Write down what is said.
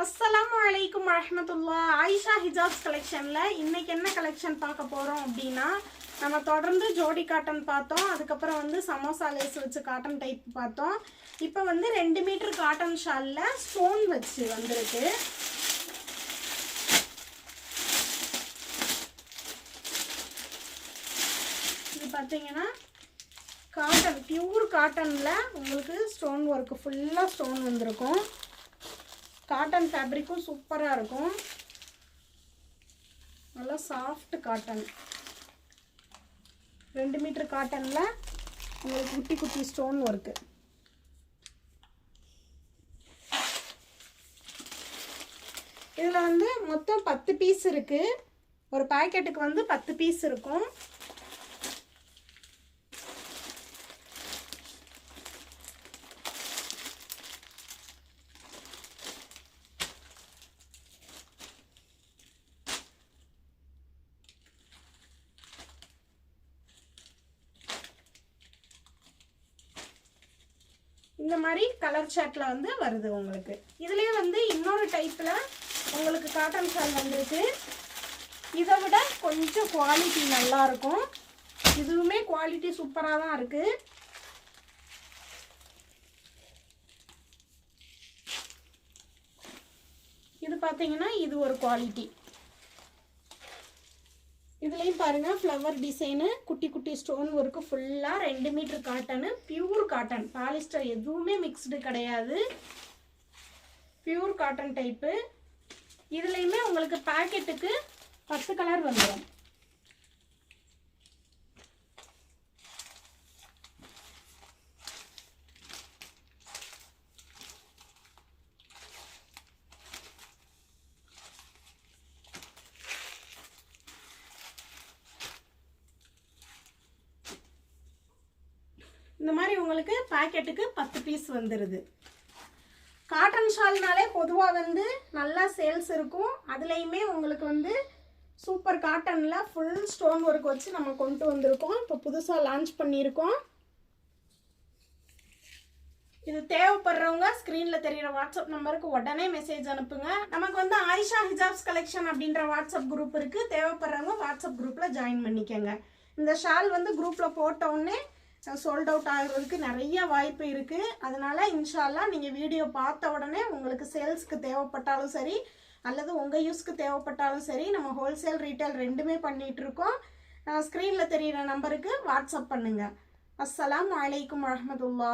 அஸ்லாம் அலைக்கும் வரமத்துல்லா ஆயிஷா ஹிஜாப்ஸ் கலெக்ஷனில் இன்றைக்கி என்ன கலெக்ஷன் பார்க்க போகிறோம் அப்படின்னா நம்ம தொடர்ந்து ஜோடி காட்டன் பார்த்தோம். அதுக்கப்புறம் வந்து சமோசா லேஸ் வச்சு காட்டன் டைப் பார்த்தோம். இப்போ வந்து ரெண்டு மீட்டர் காட்டன் ஷாலில் ஸ்டோன் வச்சு வந்திருக்கு. இது பார்த்தீங்கன்னா காட்டன் பியூர் காட்டனில் உங்களுக்கு ஸ்டோன் ஒர்க்கு ஃபுல்லாக ஸ்டோன் வந்திருக்கும். காட்டன் ஃபேப்ரிக்கும் சூப்பராக இருக்கும். நல்லா சாஃப்ட் காட்டன் ரெண்டு மீட்டர் காட்டனில் உங்களுக்கு குட்டி குட்டி ஸ்டோன் ஒர்க்கு இதில் வந்து மொத்தம் பத்து பீஸ் இருக்குது ஒரு பாக்கெட்டுக்கு வந்து பத்து பீஸ் இருக்கும். இந்த மாதிரி கலர் ஷர்ட்டில் வந்து வருது உங்களுக்கு. இதுலேயே வந்து இன்னொரு டைப்பில் உங்களுக்கு காட்டன் ஷால் வந்திருக்கு. இதை விட கொஞ்சம் குவாலிட்டி நல்லா இருக்கும். இதுவுமே குவாலிட்டி சூப்பராக தான் இருக்குது இது பார்த்தீங்கன்னா இது ஒரு குவாலிட்டி இதுலேயும் பாருங்கள் ஃப்ளவர் டிசைனு குட்டி குட்டி ஸ்டோன் ஒர்க்கு ஃபுல்லாக ரெண்டு metre cotton pure cotton polyester எதுவுமே மிக்ஸ்டு கிடையாது. பியூர் காட்டன் டைப்பு இதுலேயுமே உங்களுக்கு பாக்கெட்டுக்கு பத்து கலர் வந்துடும் இந்த மாதிரி உங்களுக்கு பாக்கெட்டுக்கு பத்து பீஸ் வந்துடுது காட்டன் ஷால்னாலே பொதுவாக வந்து நல்லா சேல்ஸ் இருக்கும். அதுலேயுமே உங்களுக்கு வந்து சூப்பர் காட்டனில் ஃபுல் ஸ்டோன் ஒர்க் வச்சு நம்ம கொண்டு வந்திருக்கோம். இப்போ புதுசாக லான்ச் பண்ணியிருக்கோம். இது தேவைப்படுறவங்க ஸ்க்ரீனில் தெரிகிற வாட்ஸ்அப் நம்பருக்கு உடனே மெசேஜ் அனுப்புங்க. நமக்கு வந்து ஆயிஷா ஹிஜாப்ஸ் கலெக்ஷன் அப்படின்ற வாட்ஸ்அப் குரூப் இருக்குது தேவைப்படுறவங்க வாட்ஸ்அப் குரூப்பில் ஜாயின் பண்ணிக்கோங்க. இந்த ஷால் வந்து குரூப்பில் போட்ட உடனே சோல்ட் அவுட் ஆகிறதுக்கு நிறைய வாய்ப்பு இருக்குது அதனால் இன்ஷால்லா நீங்கள் வீடியோ பார்த்த உடனே உங்களுக்கு சேல்ஸ்க்கு தேவைப்பட்டாலும் சரி அல்லது உங்கள் யூஸ்க்கு தேவைப்பட்டாலும் சரி நம்ம ஹோல்சேல் ரீட்டைல் ரெண்டுமே பண்ணிகிட்டு இருக்கோம். ஸ்க்ரீனில் தெரியிற நம்பருக்கு வாட்ஸ்அப் பண்ணுங்கள் அஸ்லாம் வலைக்கம் வரமத்துல்லா